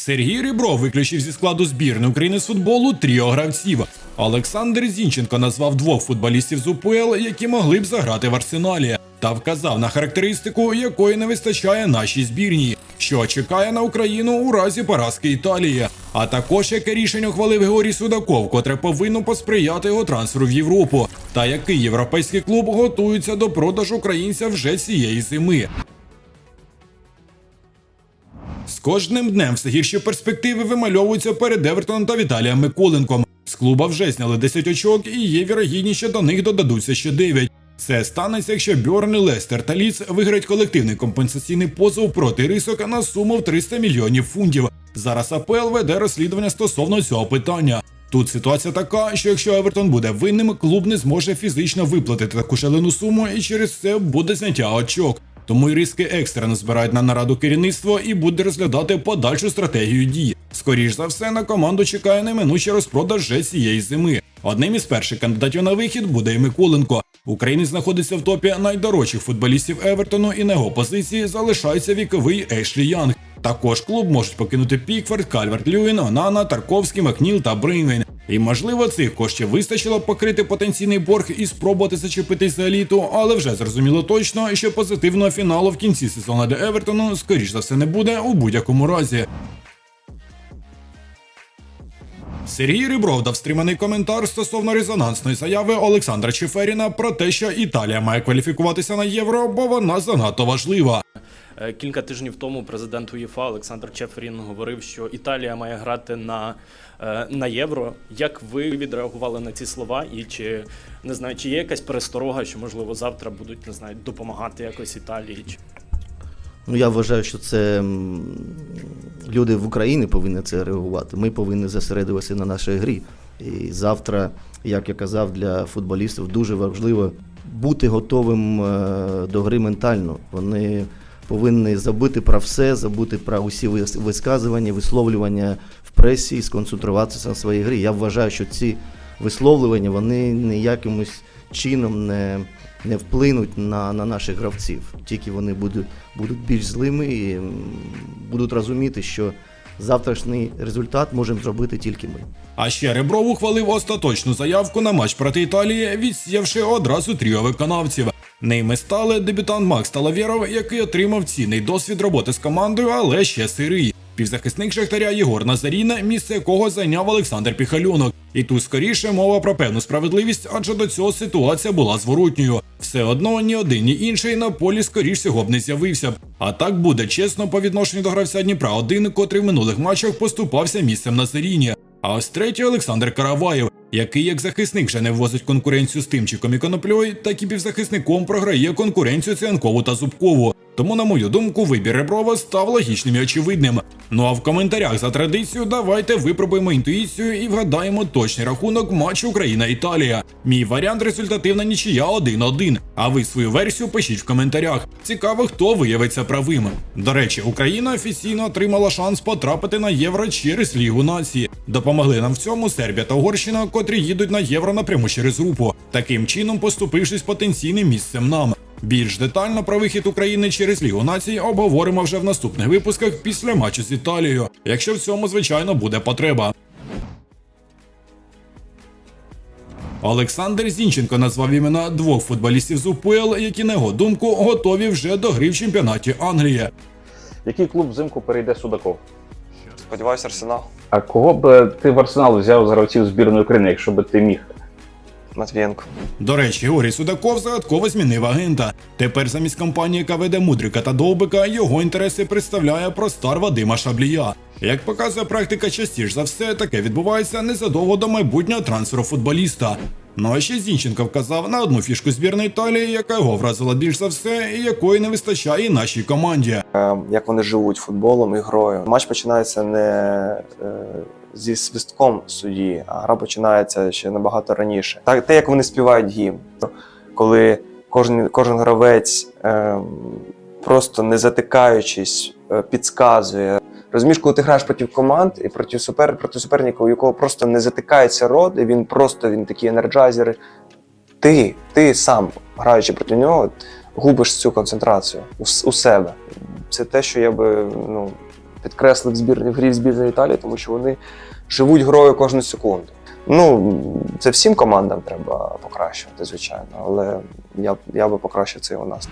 Сергій Рібров виключив зі складу збірної України з футболу тріо гравців. Олександр Зінченко назвав двох футболістів з УПЛ, які могли б заграти в арсеналі, та вказав на характеристику, якої не вистачає нашій збірній, що чекає на Україну у разі поразки Італії. А також яке рішення ухвалив Георгій Судаков, котре повинно посприяти його трансферу в Європу, та який європейський клуб готується до продажу українця вже цієї зими. Кожним днем все гірші перспективи вимальовуються перед Евертоном та Віталієм Миколенком. З клуба вже зняли 10 очок, і є вірогідність, що до них додадуться ще 9. Це станеться, якщо Бьорн, Лестер та Ліц виграють колективний компенсаційний позов проти рисок на суму в 300 мільйонів фунтів. Зараз АПЛ веде розслідування стосовно цього питання. Тут ситуація така, що якщо Евертон буде винним, клуб не зможе фізично виплатити таку шалену суму, і через це буде зняття очок. Тому й риски екстрено збирають на нараду керівництво і буде розглядати подальшу стратегію дій. Скоріш за все, на команду чекає неминучий розпродаж вже цієї зими. Одним із перших кандидатів на вихід буде і Миколенко. Українець знаходиться в топі найдорожчих футболістів Евертону, і на його позиції залишається віковий Ешлі Янг. Також клуб можуть покинути Пікфорд, Кальверт Люїн, Онана, Тарковський, Макніл та Брейнвейн. І можливо цих коштів вистачило покрити потенційний борг і спробувати зачепитись за еліту, але вже зрозуміло точно, що позитивного фіналу в кінці сезону для Евертону скоріш за все не буде у будь-якому разі. Сергій Рибров дав стриманий коментар стосовно резонансної заяви Олександра Чеферіна про те, що Італія має кваліфікуватися на євро, бо вона занадто важлива. Е, Кілька тижнів тому президент УЄФА Олександр Чеферін говорив, що Італія має грати на, е, на євро. Як ви відреагували на ці слова? І чи не знаю, чи є якась пересторога, що можливо завтра будуть не знаю, допомагати якось Італії? Ну, я вважаю, що це люди в Україні повинні це реагувати. Ми повинні зосередитися на нашій грі. І завтра, як я казав, для футболістів дуже важливо бути готовим е, до гри ментально. Вони повинні забути про все, забути про усі вис- висказування, висловлювання в пресі і сконцентруватися на своїй грі. Я вважаю, що ці висловлювання вони ніякимось чином не, не вплинуть на, на наших гравців. Тільки вони будуть, будуть більш злими і будуть розуміти, що завтрашній результат можемо зробити тільки ми. А ще Ребров ухвалив остаточну заявку на матч проти Італії, відсіявши одразу тріо виконавців. Ними стали дебютант Макс Талавєров, який отримав цінний досвід роботи з командою, але ще сирий. Півзахисник Шахтаря Єгор Назаріна, місце якого зайняв Олександр Піхалюнок. І тут скоріше мова про певну справедливість, адже до цього ситуація була зворотньою. Все одно ні один, ні інший на полі скоріш всього б не з'явився. А так буде чесно по відношенню до гравця Дніпра 1 котрий в минулих матчах поступався місцем на Заріні. А ось третій Олександр Караваєв, який як захисник вже не ввозить конкуренцію з Тимчиком і Конопльой, так і півзахисником програє конкуренцію цянкову та Зубкову. Тому, на мою думку, вибір Реброва став логічним і очевидним. Ну а в коментарях за традицію давайте випробуємо інтуїцію і вгадаємо точний рахунок матчу Україна-Італія. Мій варіант результативна нічия 1-1. А ви свою версію пишіть в коментарях. Цікаво, хто виявиться правим. До речі, Україна офіційно отримала шанс потрапити на євро через Лігу нації. Допомогли нам в цьому Сербія та Угорщина, котрі їдуть на євро напряму через групу, таким чином поступившись потенційним місцем нам. Більш детально про вихід України через Лігу націй обговоримо вже в наступних випусках після матчу з Італією, якщо в цьому, звичайно, буде потреба. Олександр Зінченко назвав імена двох футболістів з УПЛ, які, на його думку, готові вже до гри в чемпіонаті Англії. Який клуб взимку перейде Судаков? Сподіваюся, Арсенал. А кого б е, ти в Арсенал взяв з гравців збірної України, якщо б ти міг? Матвієнко. До речі, Георгій Судаков загадково змінив агента. Тепер замість компанії, яка веде Мудрика та Довбика, його інтереси представляє простар Вадима Шаблія. Як показує практика, частіше за все таке відбувається незадовго до майбутнього трансферу футболіста. Ну а ще Зінченко вказав на одну фішку збірної Італії, яка його вразила більш за все, і якої не вистачає і нашій команді. Е, Як вони живуть футболом і грою. Матч починається не е, зі свистком судді, а гра починається ще набагато раніше. Так, те, як вони співають гімн, коли кожен, кожен гравець е, просто не затикаючись, е, підказує. Розумієш, коли ти граєш проти команд і проти супер, проти суперника, у якого просто не затикається рот, і він просто він такі енерджайзери. Ти, ти сам, граючи проти нього, губиш цю концентрацію у, у себе. Це те, що я би ну, підкреслив збір... грі збірної Італії, тому що вони живуть грою кожну секунду. Ну, це всім командам треба покращувати, звичайно, але я, я би покращив це і у нас.